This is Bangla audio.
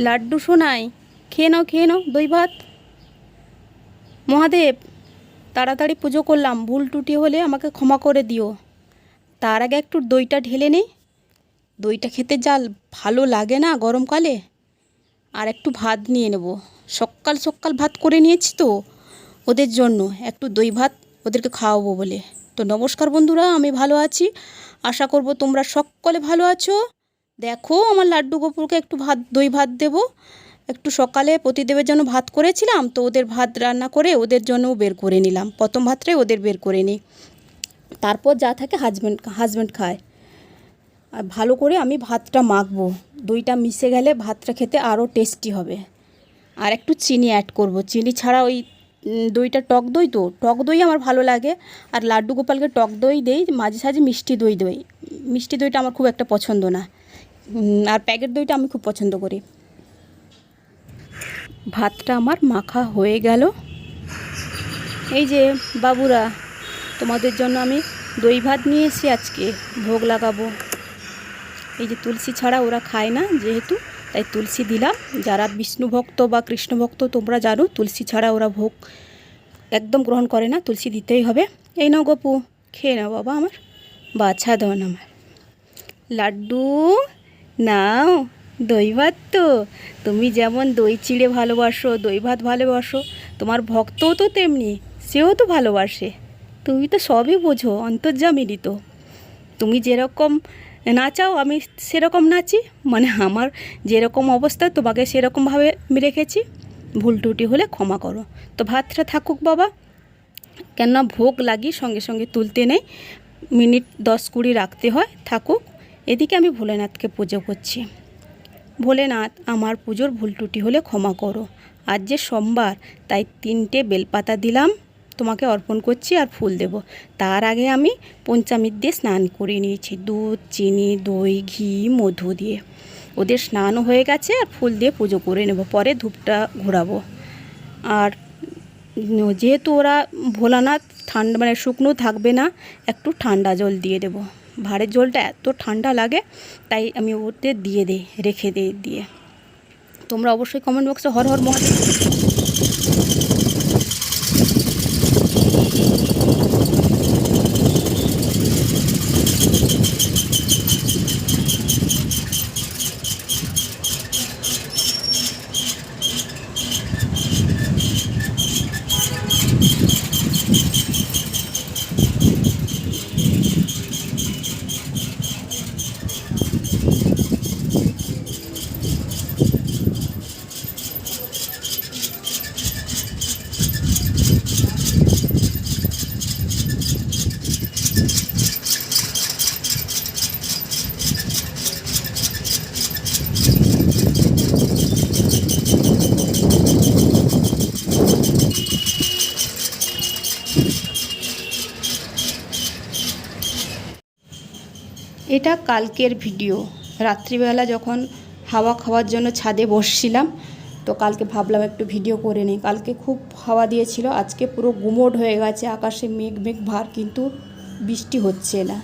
লাড্ডু শোনাই খেয়ে নাও খেয়ে নাও, দই ভাত। মহাদেব, তাড়াতাড়ি পুজো করলাম, ভুল টুটি হলে আমাকে ক্ষমা করে দিও। তার আগে একটু দইটা ঢেলে নেই দইটা খেতে যা ভালো লাগে না গরমকালে। আর একটু ভাত নিয়ে নেব। সকাল সকাল ভাত করে নিয়েছি তো ওদের জন্য। একটু দই ভাত ওদেরকে খাওয়াবো বলে। তো নমস্কার বন্ধুরা, আমি ভালো আছি। আশা করব তোমরা সকলে ভালো আছো। দেখো, আমার লাড্ডু গোপুরকে একটু ভাত, দই ভাত দেব। একটু সকালে প্রতিদেবের জন্য ভাত করেছিলাম, তো ওদের ভাত রান্না করে ওদের জন্যও বের করে নিলাম। প্রথম ভাতটাই ওদের বের করে নিই। তারপর যা থাকে হাজব্যান্ড হাজব্যান্ড খায়। আর ভালো করে আমি ভাতটা মাখবো। দইটা মিশে গেলে ভাতটা খেতে আরও টেস্টি হবে। আর একটু চিনি অ্যাড করব। চিনি ছাড়া ওই দইটা টক দই তো, টক দই আমার ভালো লাগে। আর লাড্ডু গোপালকে টক দই দেই, মাঝে সাঝে মিষ্টি দই দই। মিষ্টি দইটা আমার খুব একটা পছন্দ না। আর প্যাকেট দইটা আমি খুব পছন্দ করি। ভাতটা আমার মাখা হয়ে গেল। এই যে, বাবুরা, তোমাদের জন্য আমি দই ভাত নিয়ে এসেছি আজকে। ভোগ লাগাবো। এই যে তুলসী ছাড়া ওরা খায় না যেহেতু, তাই তুলসী দিলাম। যারা বিষ্ণু ভক্ত বা কৃষ্ণ ভক্ত, তোমরা জানো তুলসী ছাড়া ওরা ভোগ একদম গ্রহণ করে না। তুলসী দিতেই হবে। এই নাও গপু, খেয়ে নাও বাবা আমার। বাছা দন আমার। লাড্ডু। নাও, দই ভাত তো। তুমি যেমন দই চিড়ে ভালোবাসো, দই ভাত ভালোবাসো, তোমার ভক্তও তো তেমনি, সেও তো ভালোবাসে। তুমি তো সবই বোঝো অন্তর্জামিনী তো তুমি যেরকম নাচাও, আমি সেরকম নাচি মানে আমার যেরকম অবস্থা, তোমাকে সেরকমভাবে রেখেছি। ভুল টুটি হলে ক্ষমা করো। তো ভাতটা থাকুক বাবা। কেননা ভোগ লাগি সঙ্গে সঙ্গে তুলতে নেই, মিনিট দশ কুড়ি রাখতে হয়, থাকুক। এদিকে আমি ভোলেনাথকে পুজো করছি। ভোলেনাথ, আমার পুজোর ভুল টুটি হলে ক্ষমা করো। আজ যে সোমবার, তাই তিনটে বেলপাতা দিলাম, তোমাকে অর্পণ করছি আর ফুল দেব। তার আগে আমি পঞ্চামৃত দিয়ে স্নান করে নিয়েছি, দুধ, চিনি, দই, ঘি, মধু দিয়ে। ওদের স্নানও হয়ে গেছে আর ফুল দিয়ে পুজো করে নেব, পরে ধূপটা ঘোরাবো। আর যেহেতু ওরা ভোলানাথ ঠান্ডা মানে শুকনো থাকবে না, একটু ঠান্ডা জল দিয়ে দেবো। ভাঁড়ের ঝোলটা এত ঠান্ডা লাগে, তাই আমি ওতে দিয়ে দিই, রেখে দিই, দিয়ে। তোমরা অবশ্যই কমেন্ট বক্সে হর হর মহাদেব। এটা কালকের ভিডিও। রাত্রিবেলা যখন হাওয়া খাওয়ার জন্য ছাদে বসছিলাম, তো কালকে ভাবলাম একটু ভিডিও করে নিই। কালকে খুব হাওয়া দিয়েছিল, আজকে পুরো গুমোট হয়ে গেছে, আকাশে মেঘ মেঘ ভার, কিন্তু বৃষ্টি হচ্ছে না।